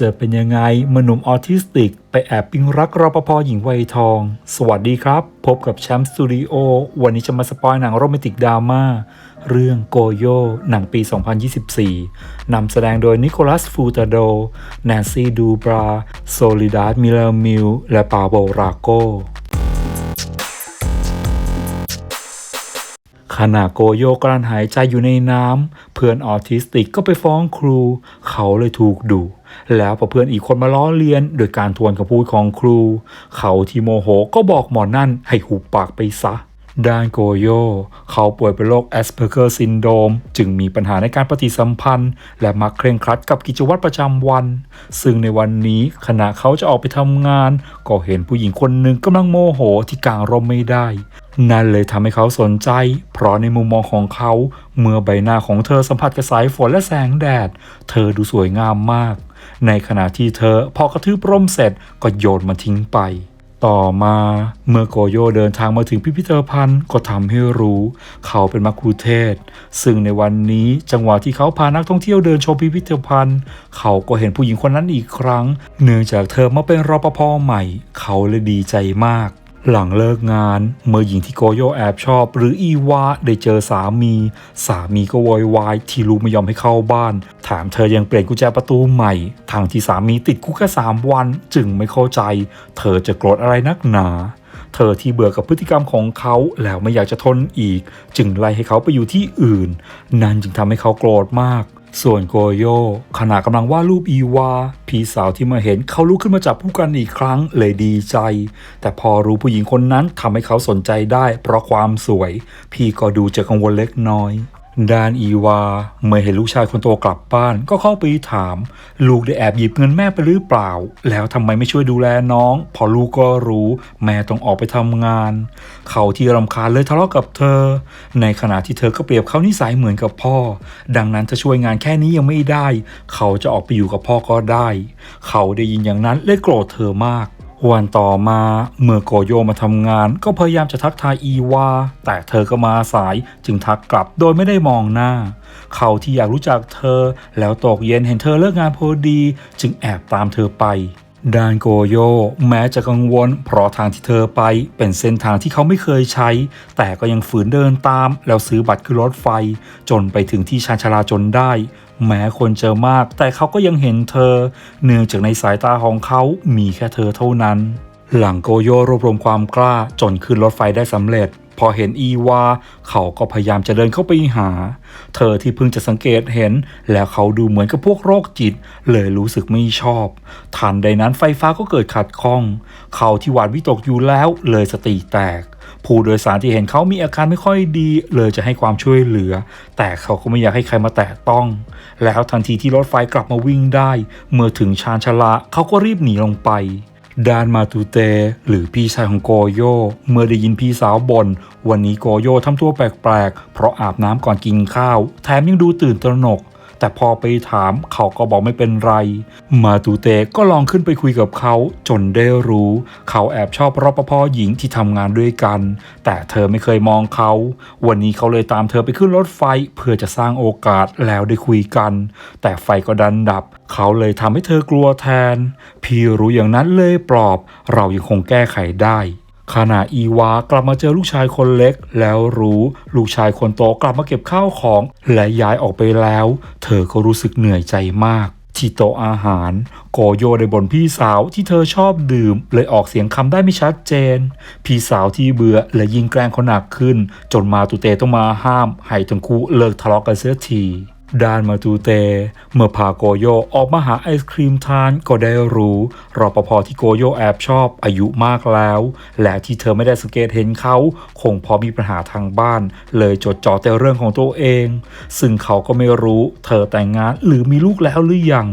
จะเป็นยังไงเมื่อหนุ่มออทิสติก ไปแอบปิ๊งรักรปภหญิงวัยทอง สวัสดีครับ พบกับแชมป์สตูดิโอวันนี้จะมาสปอยหนังโรแมนติกดราม่าเรื่องโกโยหนังปี 2024 นำแสดงโดยนิโคลัสฟูตาโด แนนซี่ดูบรา โซลิดาสมิลเลมิล และปาโบราโกขณะโกโยกลั้นหายใจอยู่ในน้ำเพื่อนออทิสติกก็ไปฟ้องครู เขาเลยถูกดุ แล้วพอเพื่อนอีกคนมาล้อเลียน โดยการทวนคำพูดของครู เขาที่โมโหก็บอกหมอนั่นให้หุบปากไปซะด้านโกโย เขาป่วยเป็นโรคแอสเพอร์เกอร์ซินโดมจึงมีปัญหาในการปฏิสัมพันธ์ และมักเคร่งครัดกับกิจวัตรประจำวัน ซึ่งในวันนี้ขณะเขาจะออกไปทำงาน ก็เห็นผู้หญิงคนหนึ่งกำลังโมโหที่กลางร่มไม่ได้ นั่นเลยทำให้เขาสนใจ เพราะในมุมมองของเขา เมื่อใบหน้าของเธอสัมผัสกับสายฝนและแสงแดด เธอดูสวยงามมาก ในขณะที่เธอพอกระทืบร่มเสร็จก็โยนมันทิ้งไป ต่อมาเมื่อโกโยเดินทางมาถึงพิพิธภัณฑ์ก็ทำให้รู้ เขาเป็นมักคุเทศ ซึ่งในวันนี้จังหวะที่เขาพานักท่องเที่ยวเดินชมพิพิธภัณฑ์ เขาก็เห็นผู้หญิงคนนั้นอีกครั้ง เนื่องจากเธอมาเป็นรปภใหม่ เขาเลยดีใจมาก หลังเลิกงาน เมื่อหญิงที่โกโยแอบชอบ หรืออีวาได้เจอสามี สามีก็โวยวายที่ลูไม่ยอมให้เข้าบ้านแถมเธอยังเปลี่ยนกุญแจประตูใหม่ ทางที่สามีติดคุกแค่สามวันจึงไม่เข้าใจ เธอจะโกรธอะไรนักหนา เธอที่เบื่อกับพฤติกรรมของเขาแล้วไม่อยากจะทนอีก จึงไล่ให้เขาไปอยู่ที่อื่น นั่นจึงทำให้เขาโกรธมาก ส่วนโกโยขณะกำลังวาดรูปอีวา พี่สาวที่มาเห็นเขาลุกขึ้นมาจับผู้กันอีกครั้งเลยดีใจ แต่พอรู้ผู้หญิงคนนั้นทำให้เขาสนใจได้ เพราะความสวย พี่ก็ดูจะกังวลเล็กน้อย ดานอีวา เมื่อเห็นลูกชายคนโตกลับบ้าน ก็เข้าไปถาม ลูกได้แอบหยิบเงินแม่ไปหรือเปล่า แล้วทำไมไม่ช่วยดูแลน้อง พอลูกก็รู้ แม่ต้องออกไปทำงาน เขาที่รำคาญเลยทะเลาะกับเธอ ในขณะที่เธอก็เปรียบเขานิสัยเหมือนกับพ่อ ดังนั้นถ้าช่วยงานแค่นี้ยังไม่ได้ เขาจะออกไปอยู่กับพ่อก็ได้ เขาได้ยินอย่างนั้นเลยโกรธเธอมาก วันต่อมาเมื่อโกโยมาทำงาน ก็พยายามจะทักทายอีวา แต่เธอก็มาสายจึงทักกลับโดยไม่ได้มองหน้า เขาที่อยากรู้จักเธอ แล้วตกเย็นเห็นเธอเลิกงานพอดี จึงแอบตามเธอไปด้านโกโยแม้จะกังวล เพราะทางที่เธอไปเป็นเส้นทางที่เขาไม่เคยใช้ แต่ก็ยังฝืนเดินตาม แล้วซื้อบัตรขึ้นรถไฟ จนไปถึงที่ชานชาลาจนได้ แม้คนเจอมาก แต่เขาก็ยังเห็นเธอ เนื่องจากในสายตาของเขามีแค่เธอเท่านั้น หลังโกโยรวบรวมความกล้าจนขึ้นรถไฟได้สำเร็จ พอเห็นอีวา เขาก็พยายามจะเดินเข้าไปหา เธอที่เพิ่งจะสังเกตเห็น แล้วเขาดูเหมือนกับพวกโรคจิต เลยรู้สึกไม่ชอบ ทันใดนั้นไฟฟ้าก็เกิดขัดข้อง เขาที่หวาดวิตกอยู่แล้วเลยสติแตก ผู้โดยสารที่เห็นเขามีอาการไม่ค่อยดี เลยจะให้ความช่วยเหลือ แต่เขาก็ไม่อยากให้ใครมาแตะต้อง แล้วทันทีที่รถไฟกลับมาวิ่งได้ เมื่อถึงชานชลาเขาก็รีบหนีลงไป ดานมาตูเต หรือพี่ชายของโกโย เมื่อได้ยินพี่สาวบน่นวันนี้โกโยทำตัวแปลกๆ เพราะอาบน้ำก่อนกินข้าว แถมยังดูตื่นตระหนก แต่พอไปถามเขาก็บอกไม่เป็นไร มาตูเตก็ลองขึ้นไปคุยกับเขาจนได้รู้ เขาแอบชอบรปภหญิงที่ทำงานด้วยกัน แต่เธอไม่เคยมองเขา วันนี้เขาเลยตามเธอไปขึ้นรถไฟเพื่อจะสร้างโอกาสแล้วได้คุยกัน แต่ไฟก็ดันดับ เขาเลยทำให้เธอกลัวแทน พี่รู้อย่างนั้นเลยปลอบ เรายังคงแก้ไขได้ ขณะอีวากลับมาเจอลูกชายคนเล็ก แล้วรู้ลูกชายคนโตกลับมาเก็บข้าวของ และย้ายออกไปแล้ว เธอก็รู้สึกเหนื่อยใจมากที่โตอาหารโกโยได้บ่นพี่สาวที่เธอชอบดื่ม เลยออกเสียงคำได้ไม่ชัดเจน พี่สาวที่เบื่อและยิ่งแกล้งเขาหนักขึ้น จนมาตุเตต้องมาห้าม ให้ทั้งคู่เลิกทะเลาะกันเสียที ด้านมาตูเต เมื่อพาโกโยออกมาหาไอศครีมทานก็ได้รู้รอปภที่โกโยแอบชอบอายุมากแล้ว และที่เธอไม่ได้สังเกตเห็นเขา คงพอมีปัญหาทางบ้าน เลยจดจ่อแต่เรื่องของตัวเอง ซึ่งเขาก็ไม่รู้ เธอแต่งงานหรือมีลูกแล้วหรือยัง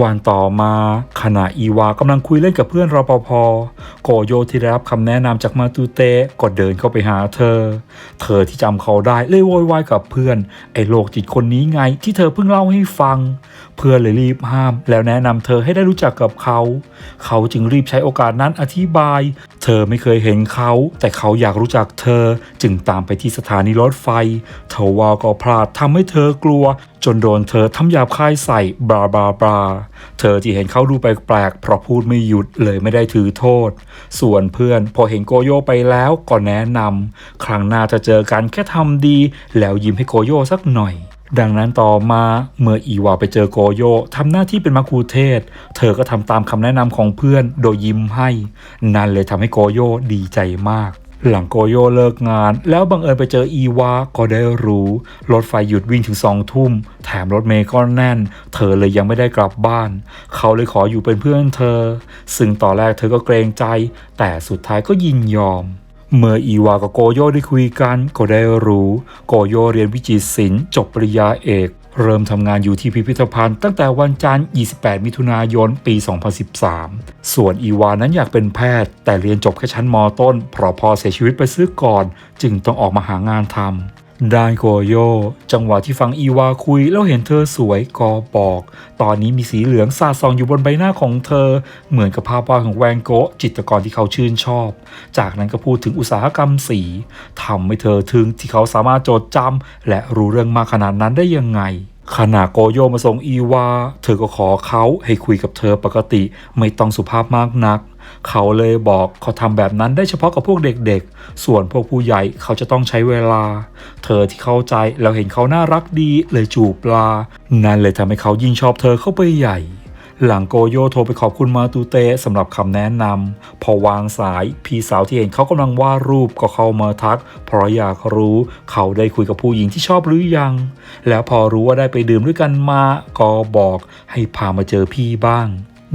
วันต่อมาขณะอีวากำลังคุยเล่นกับเพื่อนรปภโกโยที่ได้รับคำแนะนำจากมาตูเตะก็เดินเข้าไปหาเธอ เธอที่จำเขาได้เลยโวยวายกับเพื่อน ไอ้โรคจิตคนนี้ไงที่เธอเพิ่งเล่าให้ฟังเพื่อนเลยรีบห้าม แล้วแนะนำเธอให้ได้รู้จักกับเขา เขาจึงรีบใช้โอกาสนั้นอธิบาย เธอไม่เคยเห็นเขา แต่เขาอยากรู้จักเธอ จึงตามไปที่สถานีรถไฟเทวาก็พลาดทำให้เธอกลัว จนโดนเธอทำหยาบคายใส่บลาบลาบลาเธอที่เห็นเขาดูแปลกๆเพราะพูดไม่หยุดเลยไม่ได้ถือโทษ ส่วนเพื่อนพอเห็นโกโยไปแล้วก็แนะนำครั้งหน้าจะเจอกันแค่ทำดี แล้วยิ้มให้โกโยสักหน่อย ดังนั้นต่อมาเมื่ออีวาไปเจอโกโยทำหน้าที่เป็นมักคูเทศ เธอก็ทำตามคำแนะนำของเพื่อนโดยยิ้มให้ นั่นเลยทำให้โกโยดีใจมาก หลังโกโยเลิกงาน แล้วบังเอิญไปเจออีวาก็ได้รู้ รถไฟหยุดวิ่งถึงสองทุ่ม แถมรถเมล์ก็แน่น เธอเลยยังไม่ได้กลับบ้าน เขาเลยขออยู่เป็นเพื่อนเธอ ซึ่งตอนแรกเธอก็เกรงใจ แต่สุดท้ายก็ยินยอม เมื่ออีวากับโกโยได้คุยกันก็ได้รู้ โกโยเรียนวิจิตรศิลป์จบปริญญาเอก เริ่มทำงานอยู่ที่พิพิธภัณฑ์ตั้งแต่วันจันทร์ 28 มิถุนายน ปี 2013 ส่วนอีวานั้นอยากเป็นแพทย์ แต่เรียนจบแค่ชั้นมต้นเพราะพอเสียชีวิตไปซื้อก่อน จึงต้องออกมาหางานทำ ด้านโกโย จังหวะที่ฟังอีวาคุยแล้วเห็นเธอสวยก็บอก ตอนนี้มีสีเหลืองสาดส่องอยู่บนใบหน้าของเธอ เหมือนกับภาพวาดของแวนโกะจิตรกรที่เขาชื่นชอบ จากนั้นก็พูดถึงอุตสาหกรรมสีทำให้เธอถึงที่เขาสามารถจดจำและรู้เรื่องมากขนาดนั้นได้ยังไงขณะโกโยมาส่งอีวา เธอก็ขอเขาให้คุยกับเธอปกติ ไม่ต้องสุภาพมากนัก เขาเลยบอกเขาทำแบบนั้นได้เฉพาะกับพวกเด็กๆ ส่วนพวกผู้ใหญ่เขาจะต้องใช้เวลา เธอที่เข้าใจแล้วเห็นเขาน่ารักดีเลยจูบปลา นั่นเลยทำให้เขายิ่งชอบเธอเข้าไปใหญ่หลังโกโยโทรไปขอบคุณมาตูเตสำหรับคำแนะนำพอวางสายพี่สาวที่เห็นเขากำลังวาดรูปก็เข้ามาทัก เพราะอยากรู้เขาได้คุยกับผู้หญิงที่ชอบหรือยัง แล้วพอรู้ว่าได้ไปดื่มด้วยกันมา ก็บอกให้พามาเจอพี่บ้าง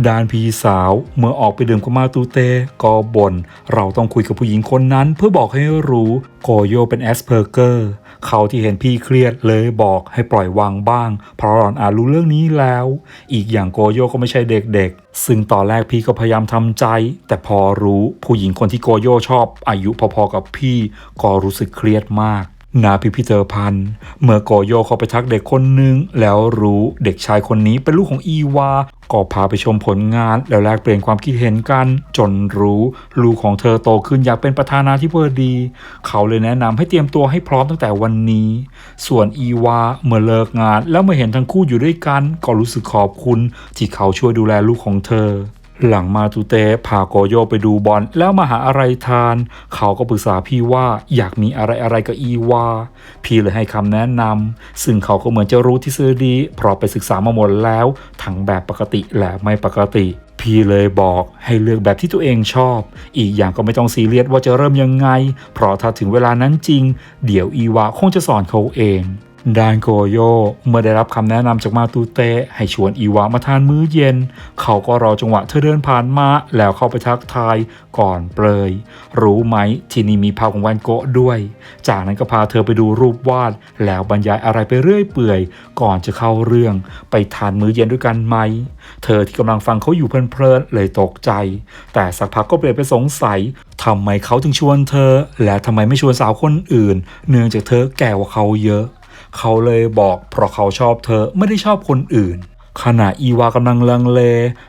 ด้านพี่สาว เมื่อออกไปดื่มกับมาตูเตก็บน่นเราต้องคุยกับผู้หญิงคนนั้น เพื่อบอกให้รู้โกโยเป็นแอสเพอร์เกอร์เขาที่เห็นพี่เครียดเลยบอกให้ปล่อยวางบ้าง เพราะหลอนอาจรู้เรื่องนี้แล้ว อีกอย่างโกโยก็ไม่ใช่เด็กๆ ซึ่งตอนแรกพี่ก็พยายามทำใจ แต่พอรู้ผู้หญิงคนที่โกโยชอบอายุพอๆกับพี่ ก็รู้สึกเครียดมาก นาพิพิธภัณฑ์ เมื่อโกโยเข้าไปทักเด็กคนหนึ่งแล้วรู้เด็กชายคนนี้เป็นลูกของอีวา ก็พาไปชมผลงาน แล้วแลกเปลี่ยนความคิดเห็นกัน จนรู้ลูกของเธอโตขึ้นอยากเป็นประธานาธิบดี เขาเลยแนะนำให้เตรียมตัวให้พร้อมตั้งแต่วันนี้ ส่วนอีวาเมื่อเลิกงาน แล้วเมื่อเห็นทั้งคู่อยู่ด้วยกัน ก็รู้สึกขอบคุณที่เขาช่วยดูแลลูกของเธอ หลังมาตูเตพาโกโยไปดูบอลแล้วมาหาอะไรทาน เขาก็ปรึกษาพี่ว่าอยากมีอะไรอะไรกับอีวา พี่เลยให้คำแนะนำซึ่งเขาก็เหมือนจะรู้ที่ซื้อดีเพราะไปศึกษามาหมดแล้ว ทั้งแบบปกติและไม่ปกติ พี่เลยบอกให้เลือกแบบที่ตัวเองชอบ อีกอย่างก็ไม่ต้องซีเรียสว่าจะเริ่มยังไง เพราะถ้าถึงเวลานั้นจริง เดี๋ยวอีวาคงจะสอนเขาเอง ดานโกโยเมื่อได้รับคำแนะนำจากมาตูเตให้ชวนอีวามาทานมื้อเย็น เขาก็รอจังหวะเธอเดินผ่านมาแล้วเข้าไปทักทายก่อนเปรยรู้ไหมที่นี่มีภาพของแวนโกะด้วย จากนั้นก็พาเธอไปดูรูปวาด แล้วบรรยายอะไรไปเรื่อยเปื่อย ก่อนจะเข้าเรื่องไปทานมื้อเย็นด้วยกันไหม เธอที่กำลังฟังเขาอยู่เพลินๆเลยตกใจ แต่สักพักก็เปลี่ยนไปสงสัยทำไมเขาถึงชวนเธอ และทำไมไม่ชวนสาวคนอื่น เนื่องจากเธอแก่กว่าเขาเยอะ เขาเลยบอกเพราะเขาชอบเธอไม่ได้ชอบคนอื่น ขณะอีวากำลังลังเล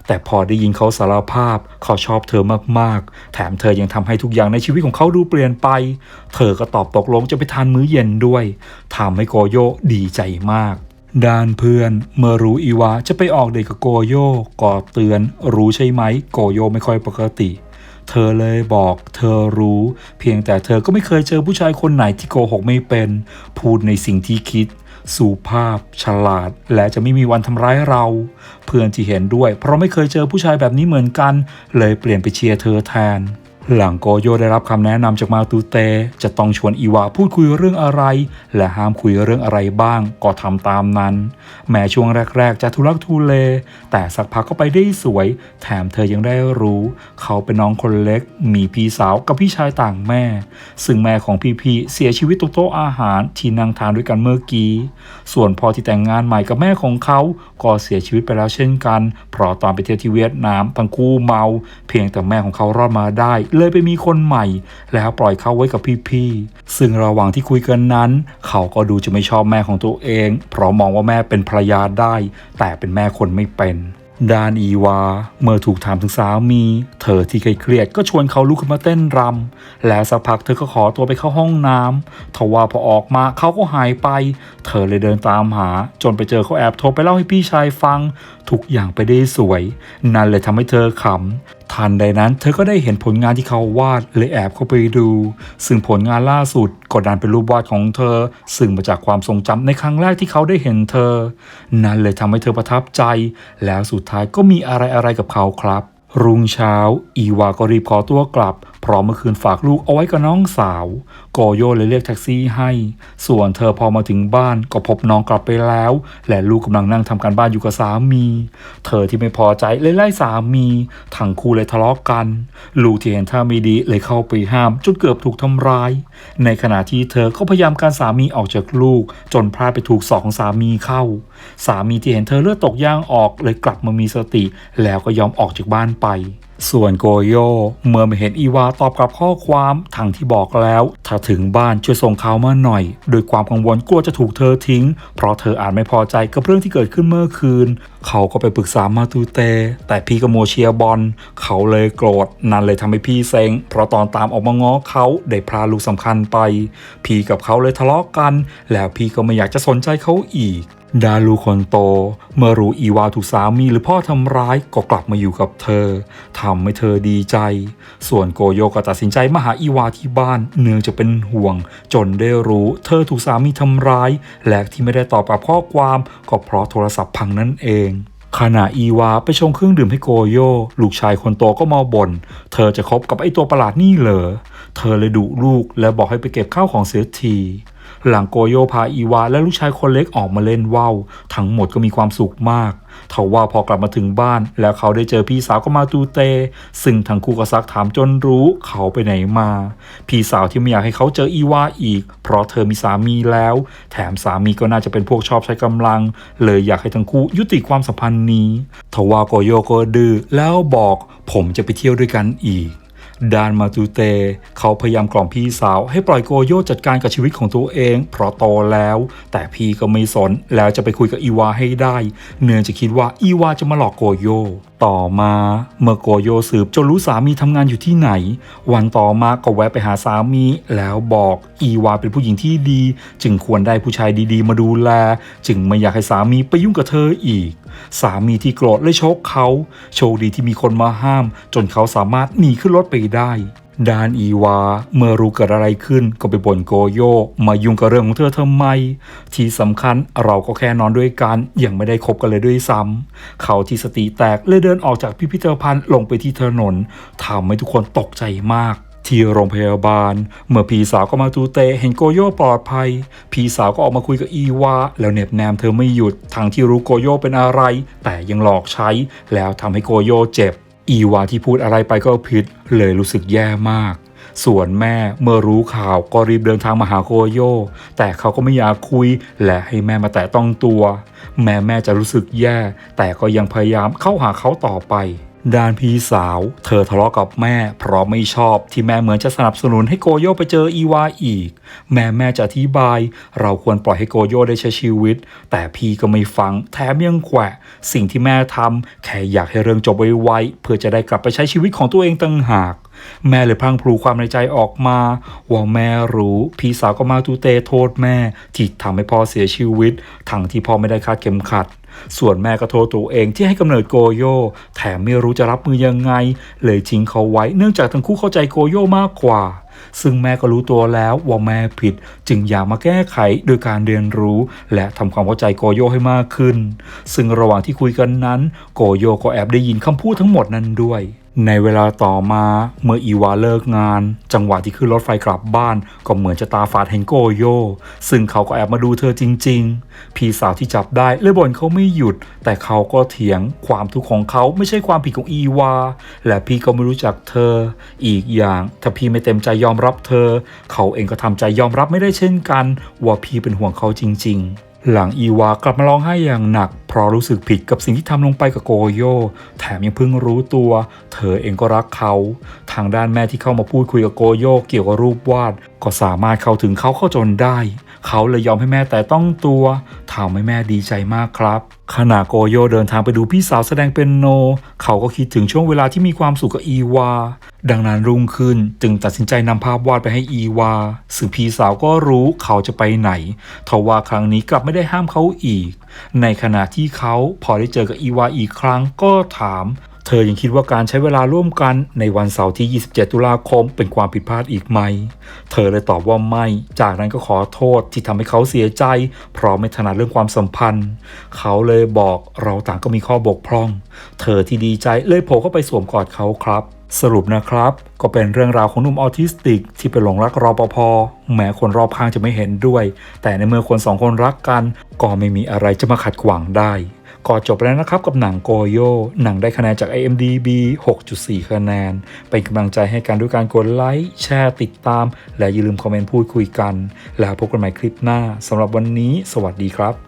แต่พอได้ยินเขาสารภาพ เขาชอบเธอมากๆ แถมเธอยังทำให้ทุกอย่างในชีวิตของเขาดูเปลี่ยนไป เธอก็ตอบตกลงจะไปทานมื้อเย็นด้วยทำให้โกโยดีใจมากด้านเพื่อนเมื่อรู้อีวาจะไปออกเดทกับโกโยก็เตือนรู้ใช่ไหม โกโยไม่ค่อยปกติ เธอเลยบอกเธอรู้ เพียงแต่เธอก็ไม่เคยเจอผู้ชายคนไหนที่โกหกไม่เป็น พูดในสิ่งที่คิด สุภาพ ฉลาด และจะไม่มีวันทำร้ายเรา เพื่อนที่เห็นด้วย เพราะไม่เคยเจอผู้ชายแบบนี้เหมือนกัน เลยเปลี่ยนไปเชียร์เธอแทน หลังโกโยได้รับคำแนะนำจากมาตูเต จะต้องชวนอีวาพูดคุยเรื่องอะไร และห้ามคุยเรื่องอะไรบ้าง ก็ทำตามนั้น แม้ช่วงแรก ๆ จะทุลักทุเล แต่สักพักก็ไปได้สวย แถมเธอยังได้รู้ เขาเป็นน้องคนเล็ก มีพี่สาวกับพี่ชายต่างแม่ ซึ่งแม่ของพี่พีเสียชีวิตตรงโต๊ะอาหารที่นั่งทานด้วยกันเมื่อกี้ ส่วนพอที่แต่งงานใหม่กับแม่ของเขา ก็เสียชีวิตไปแล้วเช่นกัน เพราะตอนไปเที่ยวที่เวียดนามทั้งคู่เมา เพียงแต่แม่ของเขารอดมาได้เลยไปมีคนใหม่ แล้วปล่อยเขาไว้กับพี่ๆซึ่งระหว่างที่คุยกันนั้น เขาก็ดูจะไม่ชอบแม่ของตัวเอง เพราะมองว่าแม่เป็นภรรยาได้ แต่เป็นแม่คนไม่เป็นดานอีวา เมื่อถูกถามถึงสามี เธอที่เครียดก็ชวนเขาลุกขึ้นมาเต้นรำ แล้วสักพักเธอก็ขอตัวไปเข้าห้องน้ำทว่าพอออกมาเขาก็หายไป เธอเลยเดินตามหา จนไปเจอเขาแอบโทรไปเล่าให้พี่ชายฟัง ทุกอย่างไปได้สวย นั่นเลยทำให้เธอขำ ทันใดนั้น เธอก็ได้เห็นผลงานที่เขาวาดเลยแอบเข้าไปดู ซึ่งผลงานล่าสุดก็ดันเป็นรูปวาดของเธอ ซึ่งมาจากความทรงจำในครั้งแรกที่เขาได้เห็นเธอ นั่นเลยทำให้เธอประทับใจ แล้วสุดท้ายก็มีอะไรอะไรกับเขาครับ รุ่งเช้า อีวาก็รีบขอตัวกลับ พราะเมื่อคืนฝากลูกเอาไว้กับน้องสาว โกโยเลยเรียกแท็กซี่ให้ ส่วนเธอพอมาถึงบ้านก็พบน้องกลับไปแล้ว และลูกกำลังนั่งทำการบ้านอยู่กับสามี เธอที่ไม่พอใจเลยไล่สามีทั้งคู่เลยทะเลาะกัน ลูกที่เห็นท่าไม่ดีเลยเข้าไปห้ามจนเกือบถูกทำร้าย ในขณะที่เธอก็พยายามการสามีออกจากลูก จนพลาดไปถูกศอกของสามีเข้า สามีที่เห็นเธอเลือดตกย่างออกเลยกลับมามีสติ แล้วก็ยอมออกจากบ้านไป ส่วนโกโยเมื่อมาเห็นอีวาตอบกลับข้อความทางที่บอกแล้ว ถ้าถึงบ้านช่วยส่งข่าวมาหน่อย โดยความกังวลกลัวจะถูกเธอทิ้ง เพราะเธออาจไม่พอใจกับเรื่องที่เกิดขึ้นเมื่อคืน เขาก็ไปปรึกษามาตูเต แต่พี่กโมเชียบอลเขาเลยโกรธนั่นเลยทำให้พี่เซ็ง เพราะตอนตามออกมาง้อเขาได้พาลูกสำคัญไป พี่กับเขาเลยทะเลาะกัน แล้วพี่ก็ไม่อยากจะสนใจเขาอีก ดาลูคนโต เมื่อรู้อีวาถูกสามีหรือพ่อทำร้ายก็กลับมาอยู่กับเธอทำให้เธอดีใจ ส่วนโกโยก็ตัดสินใจมาหาอีวาที่บ้าน เนื่องจะเป็นห่วง จนได้รู้เธอถูกสามีทำร้าย และที่ไม่ได้ตอบกับข้อความก็เพราะโทรศัพท์พังนั่นเองขณะอีวาไปชงเครื่องดื่มให้โกโย ลูกชายคนโตก็มาบ่น เธอจะคบกับไอ้ตัวประหลาดนี่เหรอ เธอเลยดุลูกและบอกให้ไปเก็บข้าวของเสียที หลังโกโยพาอีวาและลูกชายคนเล็กออกมาเล่นว่าวทั้งหมดก็มีความสุขมากทว่าพอกลับมาถึงบ้าน แล้วเขาได้เจอพี่สาวก็มาตูเต ซึ่งทั้งคู่ก็ซักถามจนรู้เขาไปไหนมา พี่สาวที่ไม่อยากให้เขาเจออีวาอีก เพราะเธอมีสามีแล้ว แถมสามีก็น่าจะเป็นพวกชอบใช้กำลัง เลยอยากให้ทั้งคู่ยุติความสัมพันธ์นี้ทว่าโกโยก็ดื้อแล้วบอกผมจะไปเที่ยวด้วยกันอีก ดานมาตูเต เขาพยายามกล่อมพี่สาวให้ปล่อยโกโยจัดการกับชีวิตของตัวเอง เพราะโตแล้ว แต่พี่ก็ไม่สนแล้วจะไปคุยกับอีวาให้ได้ เนื่องจากคิดว่าอีวาจะมาหลอกโกโยต่อมาเมื่อโกโยสืบจนรู้สามีทำงานอยู่ที่ไหน วันต่อมาก็แวะไปหาสามีแล้วบอกอีวาเป็นผู้หญิงที่ดี จึงควรได้ผู้ชายดีๆ มาดูแล จึงไม่อยากให้สามีไปยุ่งกับเธออีก สามีที่โกรธเลยชกเขา โชคดีที่มีคนมาห้าม จนเขาสามารถหนีขึ้นรถไปได้ ดานอีวา เมื่อรู้เกิดอะไรขึ้นก็ไปบ่นโกโยมายุ่งกับเรื่องของเธอทำไม ที่สำคัญเราก็แค่นอนด้วยกันยังไม่ได้คบกันเลยด้วยซ้ำเขาที่สติแตกเลยเดินออกจากพิพิธภัณฑ์ลงไปที่ถนนทำให้ทุกคนตกใจมากที่โรงพยาบาล เมื่อพี่สาวก็มาตูเตเห็นโกโยปลอดภัย พี่สาวก็ออกมาคุยกับอีวา แล้วเหน็บแนมเธอไม่หยุดทั้งที่รู้โกโยเป็นอะไร แต่ยังหลอกใช้ แล้วทำให้โกโยเจ็บ อีวาที่พูดอะไรไปก็ผิดเลยรู้สึกแย่มาก ส่วนแม่เมื่อรู้ข่าวก็รีบเดินทางมาหาโคโย แต่เขาก็ไม่อยากคุย และให้แม่มาแตะต้องตัว แม่แม่จะรู้สึกแย่ แต่ก็ยังพยายามเข้าหาเขาต่อไป ด้านพี่สาว เธอทะเลาะกับแม่ เพราะไม่ชอบที่แม่เหมือนจะสนับสนุนให้โกโยไปเจออีวาอีก แม่แม่จะอธิบาย เราควรปล่อยให้โกโยได้ใช้ชีวิต แต่พี่ก็ไม่ฟัง แถมยังแขวะ สิ่งที่แม่ทำแค่อยากให้เรื่องจบไวๆเพื่อจะได้กลับไปใช้ชีวิตของตัวเองตั้งหากแม่เลยพังพลูความในใจออกมา ว่าแม่รู้ พี่สาวก็มาตูเตโทษแม่ ที่ทำให้พ่อเสียชีวิต ทั้งที่พ่อไม่ได้คาดเข็มขัด ส่วนแม่ก็โทษตัวเองที่ให้กำเนิดโกโย แถมไม่รู้จะรับมือยังไง เลยทิ้งเขาไว้เนื่องจากทั้งคู่เข้าใจโกโยมากกว่า ซึ่งแม่ก็รู้ตัวแล้วว่าแม่ผิด จึงอยากมาแก้ไขโดยการเรียนรู้ และทำความเข้าใจโกโยให้มากขึ้น ซึ่งระหว่างที่คุยกันนั้น โกโยก็แอบได้ยินคำพูดทั้งหมดนั้นด้วยในเวลาต่อมาเมื่ออีวาเลิกงาน จังหวะที่ขึ้นรถไฟกลับบ้าน ก็เหมือนจะตาฝาดเห็นโกโย ซึ่งเขาก็แอบมาดูเธอจริง ๆ พี่สาวที่จับได้เลยบ่นเขาไม่หยุด แต่เขาก็เถียงความทุกข์ของเขาไม่ใช่ความผิดของอีวา และพี่ก็ไม่รู้จักเธอ อีกอย่างถ้าพี่ไม่เต็มใจยอมรับเธอ เขาเองก็ทำใจยอมรับไม่ได้เช่นกัน ว่าพี่เป็นห่วงเขาจริง ๆ หลังอีวากลับมาร้องไห้อย่างหนัก เพราะรู้สึกผิดกับสิ่งที่ทำลงไปกับโกโย แถมยังเพิ่งรู้ตัว เธอเองก็รักเขา ทางด้านแม่ที่เข้ามาพูดคุยกับโกโยเกี่ยวกับรูปวาด ก็สามารถเข้าถึงเขาเข้าจนได้ เขาเลยยอมให้แม่แต่ต้องตัวทำให้แม่ดีใจมากครับ ขณะโกโยเดินทางไปดูพี่สาวแสดงเป็นโน เขาก็คิดถึงช่วงเวลาที่มีความสุขกับอีวา ดังนั้นรุ่งขึ้นจึงตัดสินใจนำภาพวาดไปให้อีวาซึ่งพี่สาวก็รู้เขาจะไปไหนทว่าครั้งนี้กลับไม่ได้ห้ามเขาอีก ในขณะที่เขาพอได้เจอกับอีวาอีกครั้งก็ถาม เธอยังคิดว่าการใช้เวลาร่วมกันในวันเสาร์ที่ 27 ตุลาคมเป็นความผิดพลาดอีกไหม เธอเลยตอบว่าไม่ จากนั้นก็ขอโทษที่ทำให้เขาเสียใจ เพราะไม่ถนัดเรื่องความสัมพันธ์ เขาเลยบอกเราต่างก็มีข้อบกพร่อง เธอที่ดีใจเลยโผล่เข้าไปสวมกอดเขาครับ สรุปนะครับ ก็เป็นเรื่องราวของหนุ่มออทิสติก ที่ไปหลงรักรอปภแม้คนรอบข้างจะไม่เห็นด้วย แต่ในเมื่อคนสองคนรักกัน ก็ไม่มีอะไรจะมาขัดขวางได้ก็จบแล้วนะครับกับหนังโกโย หนังได้คะแนนจาก IMDB 6.4 คะแนน เป็นกำลังใจให้กันด้วยการกดไลค์ แชร์ติดตาม และอย่าลืมคอมเมนต์พูดคุยกัน แล้วพบกันใหม่คลิปหน้าสำหรับวันนี้ สวัสดีครับ